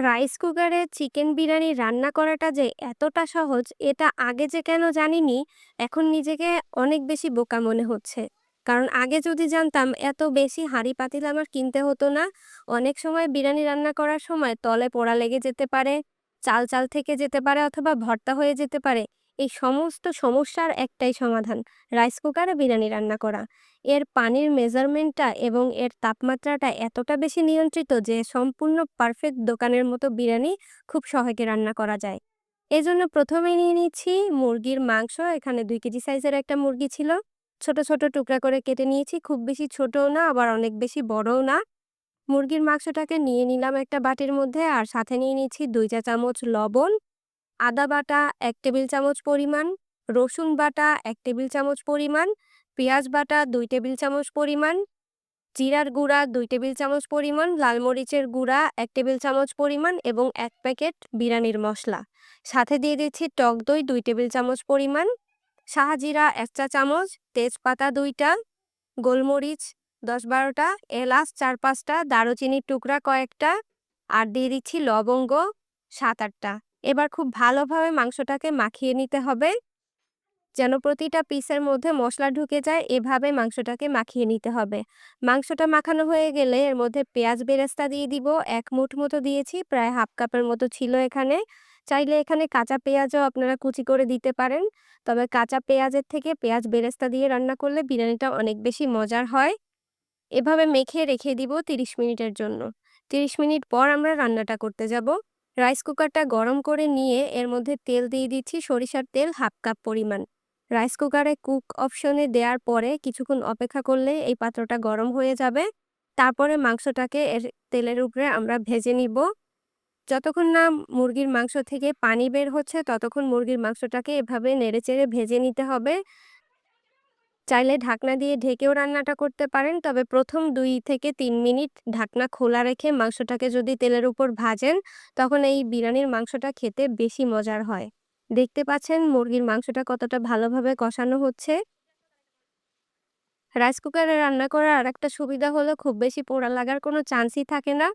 Rice কুকারে chicken biryani রান্না করাটা যে এতটা সহজ, এটা আগে যে কেন জানিনি, এখন নিজেকে অনেক বেশি বোকা মনে হচ্ছে। কারণ আগে যদি জানতাম এত বেশি হাঁড়ি পাতিল আমার কিনতে হতো না, অনেক সময় বিরিয়ানি রান্না করার সময় তলে পোড়া লেগে যেতে পারে, চাল চাল থেকে যেতে পারে অথবা ভর্তা হয়ে যেতে পারে এই সমস্ত সমস্যার একটাই সমাধান রাইস কুকারে বিরিয়ানি রান্না করা। এর পানির মেজারমেন্টটা এবং এর তাপমাত্রাটা এতটা বেশি নিয়ন্ত্রিত যে সম্পূর্ণ পারফেক্ট দোকানের মতো বিরিয়ানি খুব সহজে রান্না করা যায়। এজন্য প্রথমে নিয়ে নিচ্ছি মুরগির মাংস, এখানে দুই কেজি সাইজের একটা মুরগি ছিল। ছোট ছোট টুকরা করে কেটে নিয়েছি, খুব বেশি ছোটও না, আবার অনেক বেশি বড়ও না। মুরগির মাংসটাকে নিয়ে নিলাম একটা বাটির মধ্যে, আর সাথে নিয়ে নিচ্ছি দুই চা চামচ লবণ আদা বাটা এক টেবিল চামচ পরিমাণ, রসুন বাটা এক টেবিল চামচ পরিমাণ, পেঁয়াজ বাটা দুই টেবিল চামচ পরিমাণ, জিরার গুঁড়া দুই টেবিল চামচ পরিমাণ, লাল মরিচের গুঁড়া এক টেবিল চামচ পরিমাণ এবং এক প্যাকেট বিরিয়ানির মশলা। সাথে দিয়ে দিচ্ছি টক দই দুই টেবিল চামচ পরিমাণ শাহজিরা এক চা চামচ, তেজপাতা দুইটা, গোলমরিচ দশ বারোটা, এলাচ চার পাঁচটা, দারুচিনির টুকরা কয়েকটা, আর দিয়ে দিচ্ছি লবঙ্গ সাত আটটা। এবার খুব ভালোভাবে মাংসটাকে মাখিয়ে নিতে হবে। যেন প্রতিটা পিসের মধ্যে মশলা ঢুকে যায়, এভাবে মাংসটাকে মাখিয়ে নিতে হবে। মাংসটা মাখানো হয়ে গেলে এর মধ্যে পেঁয়াজ বেরেস্তা দিয়ে দিব। এক মুঠ মতো দিয়েছি, প্রায় হাফ কাপের মতো ছিল এখানে। চাইলে এখানে কাঁচা পেঁয়াজও আপনারা কুচি করে দিতে পারেন। তবে কাঁচা পেঁয়াজের থেকে পেঁয়াজ বেরেস্তা দিয়ে রান্না করলে বিরিয়ানিটা অনেক বেশি মজার হয়। এভাবে মেখে রেখে দিব তিরিশ মিনিটের জন্য। তিরিশ মিনিট পর আমরা রান্নাটা করতে যাব। রাইস কুকারটা গরম করে নিয়ে এর মধ্যে তেল দিয়ে দিচ্ছি সরিষার তেল হাফ কাপ পরিমাণ। রাইস কুকারে কুক অপশনে দেওয়ার পরে কিছুক্ষণ অপেক্ষা করলে এই পাত্রটা গরম হয়ে যাবে। তারপরে মাংসটাকে এর তেলের উপরে আমরা ভেজে নিব। যতক্ষণ না মুরগির মাংস থেকে পানি বের হচ্ছে, ততক্ষণ মুরগির মাংসটাকে এভাবে নেড়েচেড়ে ভেজে নিতে হবে। চাইলে ঢাকনা দিয়ে ঢেকেও রান্নাটা করতে পারেন। তবে প্রথম দুই থেকে তিন মিনিট ঢাকনা খোলা রেখে মাংসটাকে যদি তেলের উপর ভাজেন, তখন এই বিরিয়ানির মাংসটা খেতে বেশি মজার হয়। দেখতে পাচ্ছেন মুরগির মাংসটা কতটা ভালোভাবে কষানো হচ্ছে। রাইস কুকারে রান্না করার আর একটা সুবিধা হলো খুব বেশি পোড়া লাগার কোনো চান্সই থাকে না।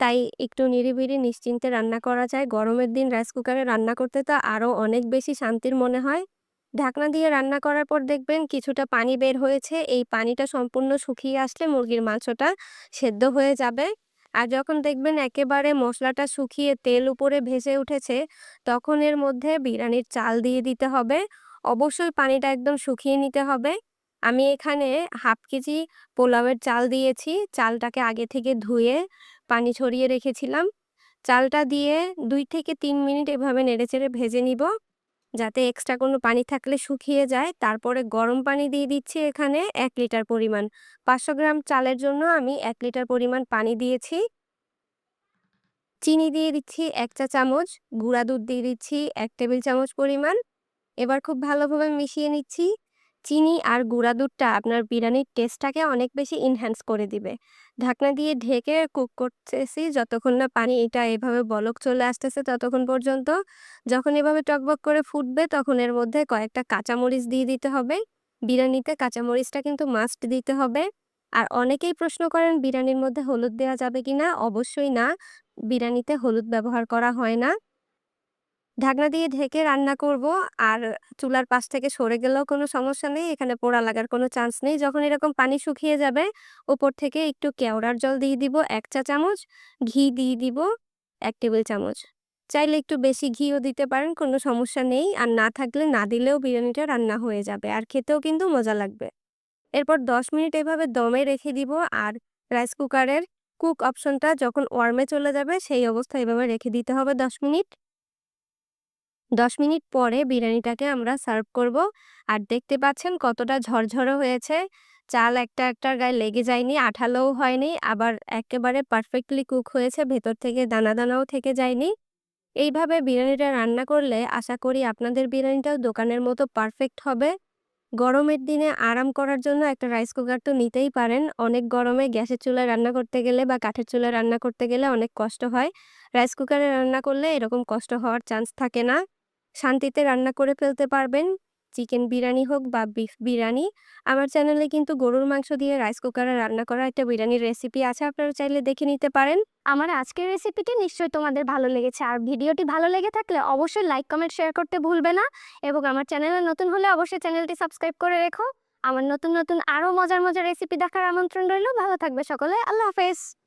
তাই একটু নিরিবিরি নিশ্চিন্তে রান্না করা যায়। গরমের দিন রাইস কুকারে রান্না করতে তো আরও অনেক বেশি শান্তির মনে হয়। ঢাকনা দিয়ে রান্না করার পর দেখবেন কিছুটা পানি বের হয়েছে। এই পানিটা সম্পূর্ণ শুকিয়ে আসলে মুরগির মাংসটা সেদ্ধ হয়ে যাবে। আর যখন দেখবেন একেবারে মশলাটা শুকিয়ে তেল উপরে ভেসে উঠেছে, তখন এর মধ্যে বিরিয়ানির চাল দিয়ে দিতে হবে। অবশ্যই পানিটা একদম শুকিয়ে নিতে হবে। আমি এখানে হাফ কেজি পোলাওয়ের চাল দিয়েছি। চালটাকে আগে থেকে ধুয়ে পানি ছড়িয়ে রেখেছিলাম। চালটা দিয়ে দুই থেকে তিন মিনিট এভাবে নেড়েচেড়ে ভেজে নিব। যাতে এক্সট্রা কোনো পানি থাকলে শুকিয়ে যায়। তারপরে গরম পানি দিয়ে দিচ্ছি এখানে এক লিটার পরিমাণ। পাঁচশো গ্রাম চালের জন্য আমি এক লিটার পরিমাণ পানি দিয়েছি। চিনি দিয়ে দিচ্ছি এক চা চামচ, গুঁড়া দুধ দিয়ে দিচ্ছি এক টেবিল চামচ পরিমাণ। এবার খুব ভালোভাবে মিশিয়ে নিচ্ছি। চিনি আর গুঁড়া দুধটা আপনার বিরিয়ানির টেস্টটাকে অনেক বেশি ইনহ্যান্স করে দিবে। ঢাকনা দিয়ে ঢেকে কুক করতেছি, যতক্ষণ না পানি এটা এভাবে বলক চলে আসতেছে ততক্ষণ পর্যন্ত। যখন এভাবে টকবক করে ফুটবে তখন এর মধ্যে কয়েকটা কাঁচামরিচ দিয়ে দিতে হবে। বিরিয়ানিতে কাঁচামরিচটা কিন্তু মাস্ট দিতে হবে। আর অনেকেই প্রশ্ন করেন, বিরিয়ানির মধ্যে হলুদ দেওয়া যাবে কিনা? অবশ্যই না। বিরিয়ানিতে হলুদ ব্যবহার করা হয় না। ঢাকনা দিয়ে ঢেকে রান্না করব। আর চুলার পাশ থেকে সরে গেলেও কোনো সমস্যা নেই। এখানে পোড়া লাগার কোনো চান্স নেই। যখন এরকম পানি শুকিয়ে যাবে, ওপর থেকে একটু কেওড়ার জল দিয়ে দিব, এক চা চামচ। ঘি দিয়ে দিব, এক টেবিল চামচ। চাইলে একটু বেশি ঘিও দিতে পারেন, কোনো সমস্যা নেই। আর না থাকলে না দিলেও বিরিয়ানিটা রান্না হয়ে যাবে। আর খেতেও কিন্তু মজা লাগবে। এরপর দশ মিনিট এভাবে দমে রেখে দিব। আর রাইস কুকারের কুক অপশনটা যখন ওয়ার্মে চলে যাবে, সেই অবস্থা এভাবে রেখে দিতে হবে দশ মিনিট। দশ মিনিট পরে বিরিয়ানিটাকে আমরা সার্ভ করব। আর দেখতে পাচ্ছেন কতটা ঝরঝরে হয়েছে। চাল একটা একটার গায়ে লেগে যায়নি, আঠালোও হয়নি, আবার একেবারে পারফেক্টলি কুক হয়েছে, ভেতর থেকে দানা দানাও থেকে যায়নি। এইভাবে বিরিয়ানিটা রান্না করলে আশা করি আপনাদের বিরিয়ানিটাও দোকানের মতো পারফেক্ট হবে। গরমের দিনে আরাম করার জন্য একটা রাইস কুকার তো নিতেই পারেন। অনেক গরমে গ্যাসের চুলায় রান্না করতে গেলে বা কাঠের চুলায় রান্না করতে গেলে অনেক কষ্ট হয়। রাইস কুকারে রান্না করলে এরকম কষ্ট হওয়ার চান্স থাকে না। শান্তিতে রান্না করে ফেলতে পারবেন। চিকেন বিরিয়ানি হোক বা বিফ বিরিয়ানি। আমার চ্যানেলে কিন্তু গরুর মাংস দিয়ে রাইস কুকারে রান্না করা একটা বিরিয়ানির রেসিপি আছে, আপনারা চাইলে দেখে নিতে পারেন। আমার আজকের রেসিপিটি নিশ্চয়ই তোমাদের ভালো লেগেছে। আর ভিডিওটি ভালো লেগে থাকলে অবশ্যই লাইক, কমেন্ট, শেয়ার করতে ভুলবে না। এবং আমার চ্যানেলে নতুন হলে অবশ্যই চ্যানেলটি সাবস্ক্রাইব করে রেখো। আমার নতুন নতুন আরও মজার মজার রেসিপি দেখার আমন্ত্রণ রইল। ভালো থাকবে সকলে। আল্লাহ হাফেজ।